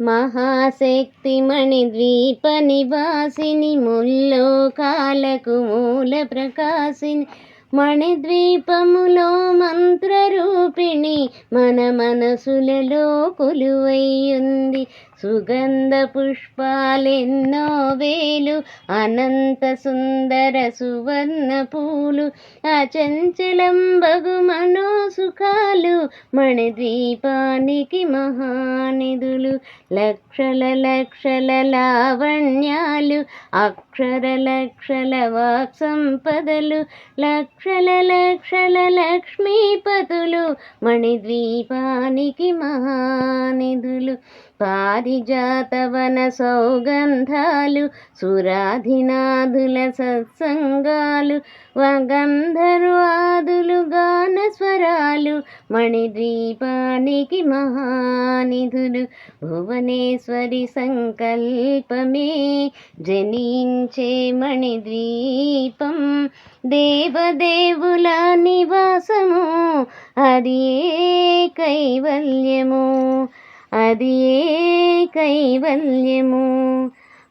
మహాశక్తిమణి ద్వీప నివాసిని ముల్లోకాలకు మూల ప్రకాశిని. మణిద్వీపములో మంత్రరూపిణి మన మనసులలో కొలువైయుంది సుగంధ పుష్పాలెన్నో వేలు అనంత సుందర సువర్ణ పూలు అచంచలం బగు మనోసుఖాలు మణిద్వీపానికి మహానిధులు లక్షల లక్షల లావణ్యాలు అక్షర లక్షల వాక్ సంపదలు లక్షల లక్షల లక్ష్మీపతులు మణిద్వీపానికి మహానిధులు. పారిజాతవన సౌగంధాలు సురాధినాథుల సత్సంగాలు వగంధర్వాదులు గాన స్వరాలు మణిద్వీపానికి మహానిధులు భువనేశ్వరి సంకల్పమే జనించే మణిద్వీపం. దేవదేవుల నివాసము అది ఏ కైవల్యము? అది ఏ కైవల్యము?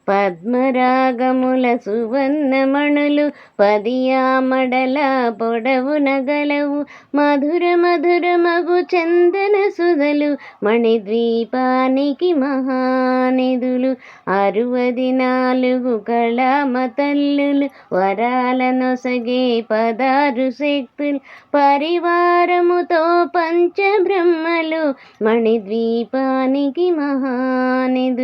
పద్మరాగముల సువర్ణమణులు పదియామడల పొడవున గలవు మధుర మధుర మగు చందన సుధలు మణిద్వీపానికి మహానిధులు అరువది నాలుగు కళామతల్లులు వరాలనొసగే పదారు శక్తులు పరివారముతో పంచబ్రహ్మలు మణిద్వీపానికి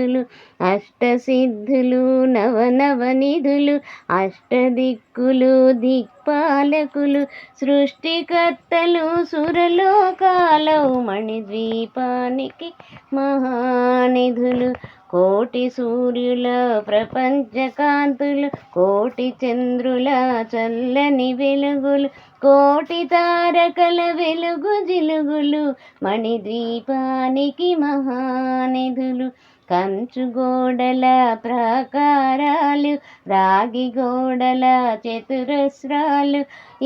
మహానిధులు అష్టసిద్ధులు నవనవనిధులు అష్టదిక్కులు దిక్పాలకులు సృష్టికర్తలు సురలోకాలవు మణిద్వీపానికి మహానిధులు కోటి సూర్యుల ప్రపంచకాంతులు కోటి చంద్రుల చల్లని వెలుగులు కోటి తారకల వెలుగు జిలుగులు మణిద్వీపానికి మహానిధులు. కంచు గోడల ప్రాకారాలు రాగి గోడల చతురస్రాలు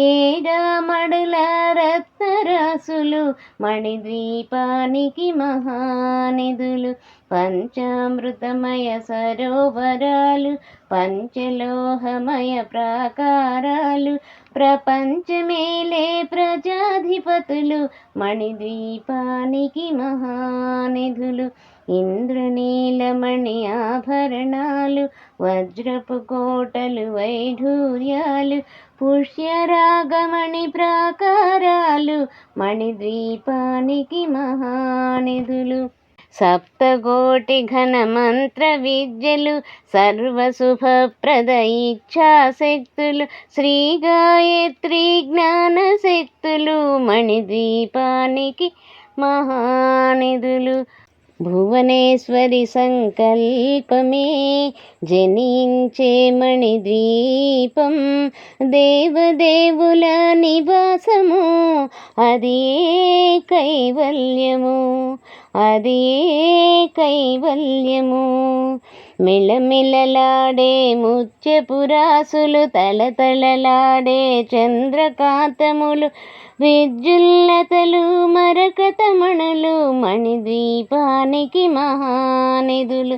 ఏడామడుల రత్నరాసులు మణిద్వీపానికి మహానిధులు పంచామృతమయ సరోవరాలు పంచలోహమయ ప్రాకారాలు ప్రపంచమేలే ప్రజాధిపతులు మణిద్వీపానికి మహానిధులు ఇంద్రనీలమణి ఆభరణాలు వజ్రపు కోటలు వైఢూర్యాలు పుష్యరాగమణి ప్రాకారాలు మణిద్వీపానికి మహానిధులు. సప్తకోటి ఘన మంత్ర విద్యలు సర్వశుభప్రద ఇచ్ఛాశక్తులు శ్రీ గాయత్రి జ్ఞాన శక్తులు మణిద్వీపానికి మహానిధులు. భువనేశ్వరి సంకల్పమే జనించే మణిద్వీపం దేవదేవుల నివాసము. అది కైవల్యము? అది కైవల్యము? మిలమిలలాడే ముత్యపురాసులు తలతళలాడే చంద్రకాంతములు విద్యుల్లతలు మరకతమణులు మణిద్వీపానికి మహానిధులు.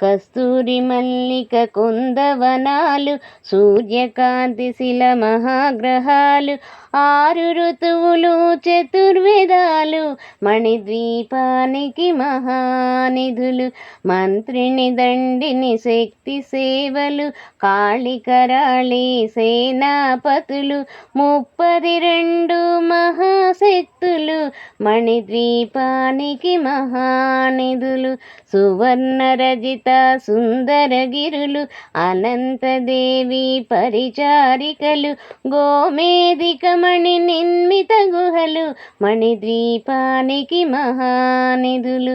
కస్తూరి మల్లిక కుందవనాలు సూర్యకాంతి శిల మహాగ్రహాలు ఆరు ఋతువులు చతుర్వేద మణిద్వీపానికి మహానిధులు మంత్రిని దండిని శక్తి సేవలు కాళికరాళి సేనాపతులు ముప్పది రెండు మహాశక్తులు మణిద్వీపానికి మహానిధులు సువర్ణ రజిత సుందరగిరులు అనంతదేవి పరిచారికలు గోమేదికమణి నిర్మిత గుహలు మణిద్వీపానికి మహానిధులు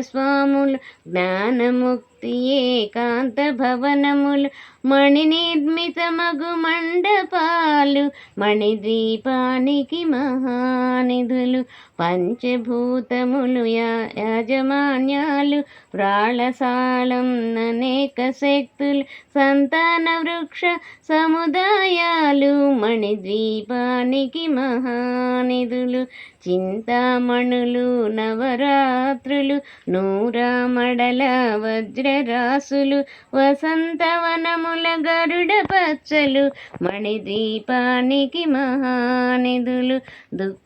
స్వాములు జ్ఞానము భక్తి ఏకాంత భవనములు మణి నిర్మితమగు మండపాలు మణిద్వీపానికి మహానిధులు పంచభూతములు యాజమాన్యాలు ప్రాళసాలం అనేక శక్తులు సంతాన వృక్ష సముదాయాలు మణిద్వీపానికి మహానిధులు చింతామణులు నవరాత్రులు నూరామడల వజ్రరాసులు వసంతవనముల గరుడ పచ్చలు మణిదీపానికి మహానిధులు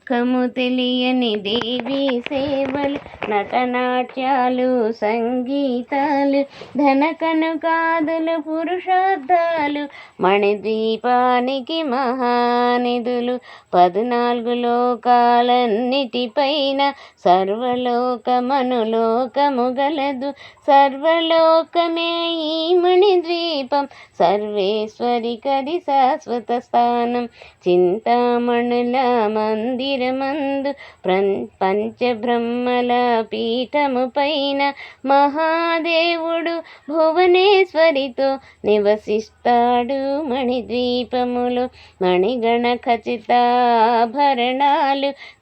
దుఃఖము తెలియని దేవి సేవలు నటనాట్యాలు సంగీతాలు ధనకను కాదులు పురుషార్థాలు మణిద్వీపానికి మహానిధులు పద్నాలుగు లోకాలన్నిటిపైన సర్వలోకమనులోకము గలదు. సర్వలోకమే ఈ మణిద్వీపం సర్వేశ్వరి కది శాశ్వత స్థానం. చింతామణుల మందిరమందు పంచబ్రహ్మల పీఠము పైన మహాదేవుడు భువనేశ్వరితో నివసిస్తాడు మణిద్వీపములు మణిగణ ఖచ్చితాభరణాలు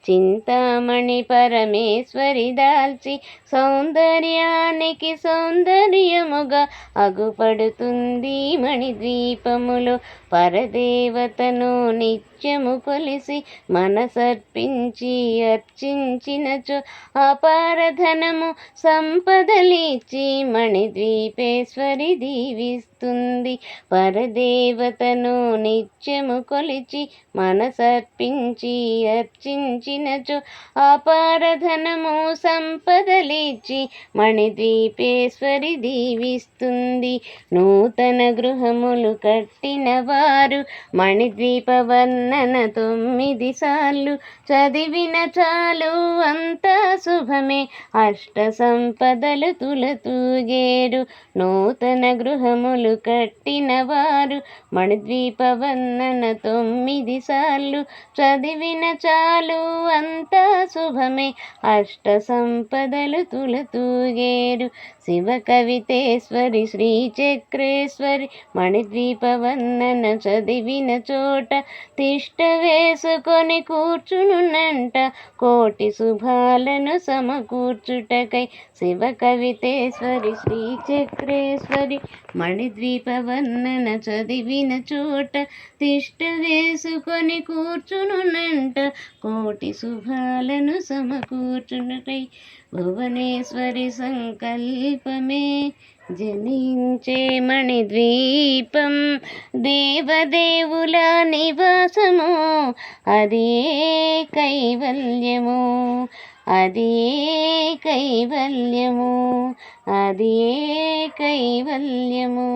చింతామణి పరమేశ్వరి దాల్చి సౌందర్యానికి సౌందర్యముగా అగుపడుతుంది మణిద్వీపములు. పరదేవతను నిత్యము కొలిసి అర్పించి అర్చించినచో అపారధనము సంపదలిచ్చి మణిద్వీపేశ్వరి దీవిస్తుంది. పరదేవతను నిత్యము కొలిచి మనసర్పించి అర్చించినచో అపారధనము సంపదలిచ్చి మణిద్వీపేశ్వరి దీవిస్తుంది. నూతన గృహములు కట్టిన వారు మణిద్వీపవర్ణన తొమ్మిది సార్లు చదివిన చాలు అంత శుభమే. అష్ట సంపదలు తులతూగేరు నూతన గృహములు కట్టిన వారు. మణిద్వీప వందన తొమ్మిది సార్లు. చదివిన చాలు అంత శుభమే. అష్ట సంపదలు తులతూగేరు శివ కవితేశ్వరి శ్రీ చక్రేశ్వరి మణిద్వీప వందన చదివిన చోట తిష్ట వేసుకొని కూర్చునునంట కోటి శుభాలను సమకూర్చుటకై శివ కవితేశ్వరి శ్రీ చక్రేశ్వరి మణిద్వీప వర్ణన చదివిన చోట తిష్ట వేసుకొని కూర్చునునంట కోటి శుభాలను సమకూర్చునటై భువనేశ్వరి సంకల్పమే. జనించే మణిద్వీపం దేవదేవుల నివాసము. అదే కైవల్యము అదే కైవల్యము అదే కైవల్యము.